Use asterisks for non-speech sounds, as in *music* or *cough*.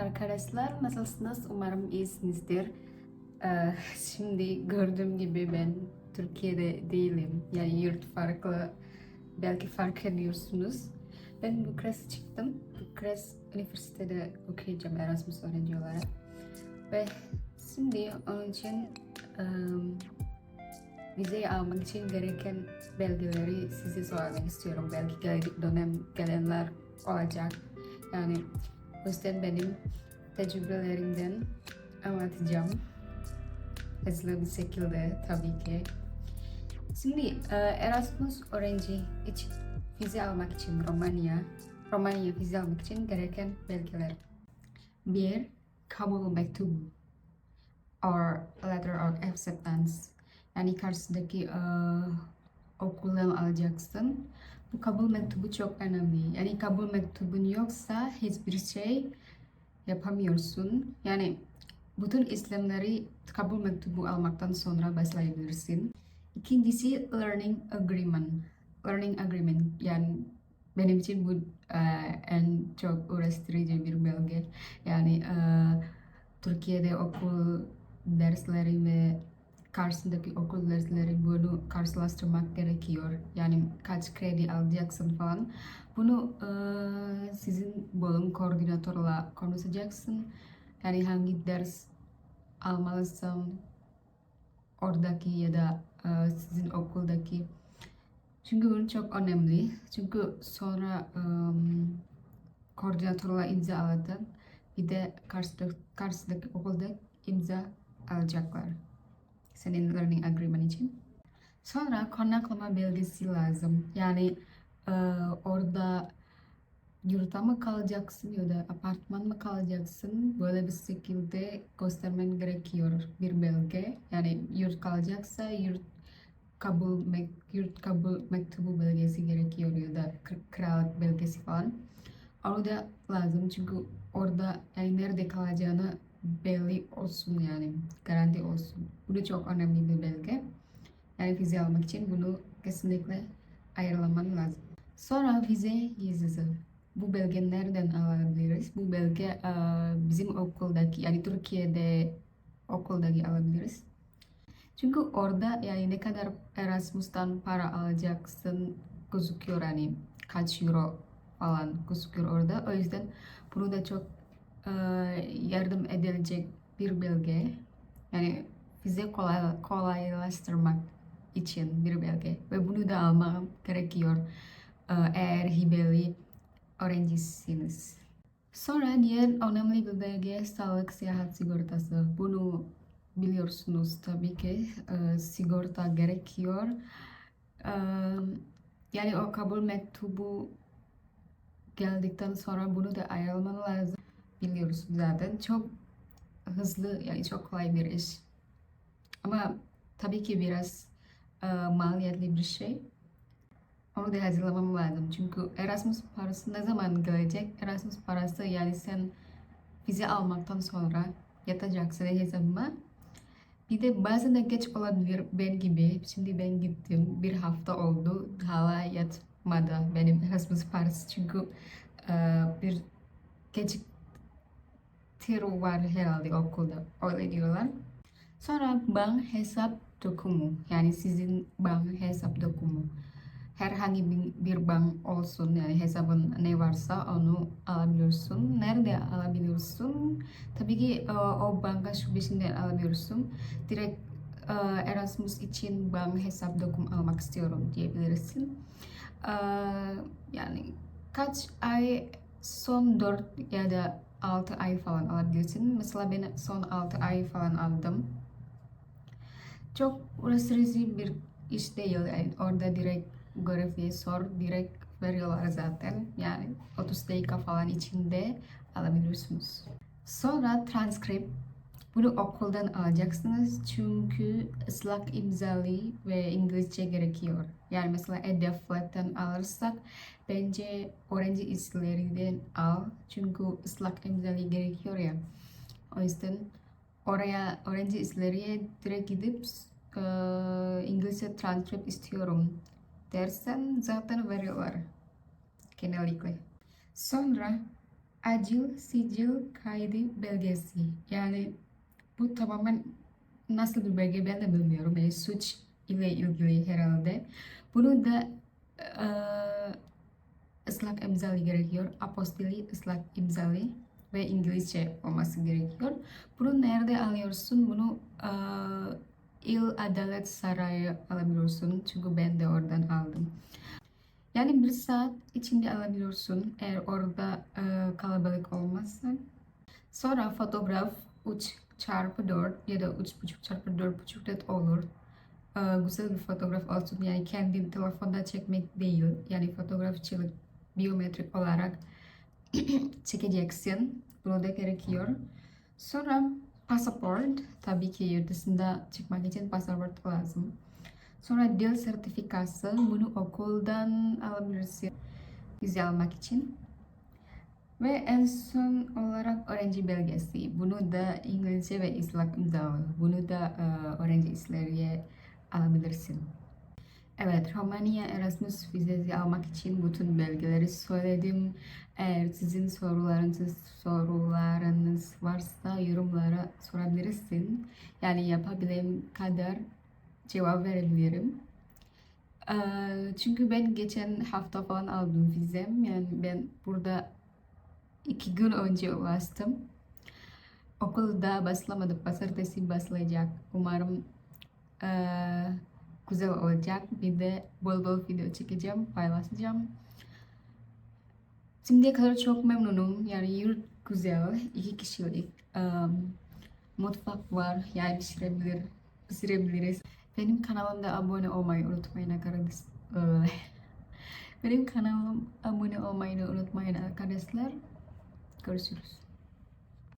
arkadaşlar, nasılsınız? Umarım iyisinizdir. Ee, *laughs* şimdi gördüğüm gibi ben Türkiye'de değilim. Yani yurt farklı, belki fark ediyorsunuz. Ben Bukarest'e çıktım. Bukarest Üniversitede okuyacağım Erasmus öğrenci olarak. Ve şimdi onun için um, vizeyi almak için gereken belgeleri size sormak istiyorum. Belki gelecek dönem gelenler olacak. Yani o yüzden benim tecrübelerimden anlatacağım. Hızlı bir şekilde tabii ki. Şimdi Erasmus öğrenci için vize almak için Romanya, Romanya vize almak için gereken belgeler. Bir, kabul mektubu or letter of acceptance. Yani karşıdaki e, okuldan alacaksın. Bu kabul mektubu çok önemli. Yani kabul mektubun yoksa hiçbir şey yapamıyorsun. Yani bütün işlemleri kabul mektubu almaktan sonra başlayabilirsin. İkincisi learning agreement. Learning agreement yani benim için bu e, en çok uğraştırıcı bir belge. Yani e, Türkiye'de okul dersleri ve karşısındaki okul dersleri bunu karşılaştırmak gerekiyor. Yani kaç kredi alacaksın falan. Bunu e, sizin bölüm koordinatörle konuşacaksın. Yani hangi ders almalısın oradaki ya da e, sizin okuldaki. Çünkü bu çok önemli. Çünkü sonra um, koordinatörle imza alırdın. Bir de karşıdaki, karşıdaki okulda imza alacaklar senin learning agreement için. Sonra konaklama belgesi lazım. Yani e, orada yurtta mı kalacaksın ya da apartman mı kalacaksın böyle bir şekilde göstermen gerekiyor bir belge. Yani yurt kalacaksa yurt kabul mek yurt kabul mektubu belgesi gerekiyor ya da kiralık belgesi falan. Orada lazım çünkü orada yani nerede kalacağını belli olsun yani garanti olsun. Bu çok önemli bir belge. Yani vize almak için bunu kesinlikle ayarlaman lazım. Sonra vize yazısı. Bu belge nereden alabiliriz? Bu belge bizim okuldaki yani Türkiye'de okuldaki alabiliriz. Çünkü orada yani ne kadar Erasmus'tan para alacaksın gözüküyor yani kaç euro falan gözüküyor orada. O yüzden bunu da çok yardım edilecek bir belge. Yani bize kolay, kolaylaştırmak için bir belge. Ve bunu da almam gerekiyor eğer hibeli öğrencisiniz. Sonra diğer önemli bir belge sağlık seyahat sigortası. Bunu biliyorsunuz tabii ki sigorta gerekiyor. Yani o kabul mektubu geldikten sonra bunu da ayarlaman lazım biliyoruz zaten. Çok hızlı yani çok kolay bir iş. Ama tabii ki biraz e, maliyetli bir şey. Onu da hazırlamam lazım. Çünkü Erasmus parası ne zaman gelecek? Erasmus parası yani sen vize almaktan sonra yatacaksın hesabıma. Bir de bazen de geç olabilir ben gibi. Şimdi ben gittim. Bir hafta oldu. Hala yatmadı benim Erasmus parası. Çünkü e, bir gecik tiro var herhalde okulda. Öyle diyorlar. Sonra bank hesap dokumu. Yani sizin bank hesap dokumu. Herhangi bir bank olsun yani hesabın ne varsa onu alabiliyorsun. Nerede alabiliyorsun? Tabii ki o banka şubesinden alabiliyorsun. Direkt Erasmus için bank hesap dokumu almak istiyorum diyebilirsin. Yani kaç ay son 4 ya da 6 ay falan alabilirsin. Mesela ben son 6 ay falan aldım. Çok uğraştırıcı bir iş değil. Yani orada direkt görevliye sor, direkt veriyorlar zaten. Yani 30 dakika falan içinde alabilirsiniz. Sonra transkript. Bunu okuldan alacaksınız çünkü ıslak imzalı ve İngilizce gerekiyor. Yani mesela EDF'den alırsak bence öğrenci işlerinden al. Çünkü ıslak imzalı gerekiyor ya. O yüzden oraya öğrenci işleriye direkt gidip e, İngilizce transkript istiyorum dersen zaten veriyorlar genellikle. Sonra acil sicil kaydı belgesi. Yani bu tamamen nasıl bir belge ben de bilmiyorum. Yani suç ile ilgili herhalde. Bunu da eee ıslak imzalı gerekiyor. Apostili ıslak imzalı ve İngilizce olması gerekiyor. Bunu nerede alıyorsun? Bunu eee İl Adalet Sarayı alabiliyorsun. Çünkü ben de oradan aldım. Yani bir saat içinde alabiliyorsun eğer orada eee, kalabalık olmazsa. Sonra fotoğraf 3 çarpı 4 ya da 3,5 çarpı 4,5 da olur. Eee, güzel bir fotoğraf olsun. Yani kendi telefonda çekmek değil. Yani fotoğrafçılık biyometrik olarak *clears throat* çekeceksin. Bunu da gerekiyor. Sonra pasaport. Tabii ki yurt dışında çıkmak için pasaport lazım. Sonra dil sertifikası. Bunu okuldan alabilirsin. Vize almak için. Ve en son olarak öğrenci belgesi. Bunu da İngilizce ve İslam imzalı. Bunu da e, öğrenci işleriye alabilirsin. Evet, Romanya Erasmus vizesi almak için bütün belgeleri söyledim. Eğer sizin sorularınız sorularınız varsa yorumlara sorabilirsin. Yani yapabildiğim kadar cevap verebilirim. Ee, çünkü ben geçen hafta falan aldım vizem. Yani ben burada iki gün önce ulaştım. Okulda başlamadı. Pazartesi başlayacak. Umarım eee, güzel olacak. Bir de bol bol video çekeceğim, paylaşacağım. Şimdiye kadar çok memnunum. Yani yurt güzel. iki kişilik. Em, mutfak var. Yani pişirebilir, pişirebiliriz. Benim kanalımda abone olmayı unutmayın arkadaşlar. *laughs* Benim kanalıma abone olmayı unutmayın arkadaşlar. Görüşürüz.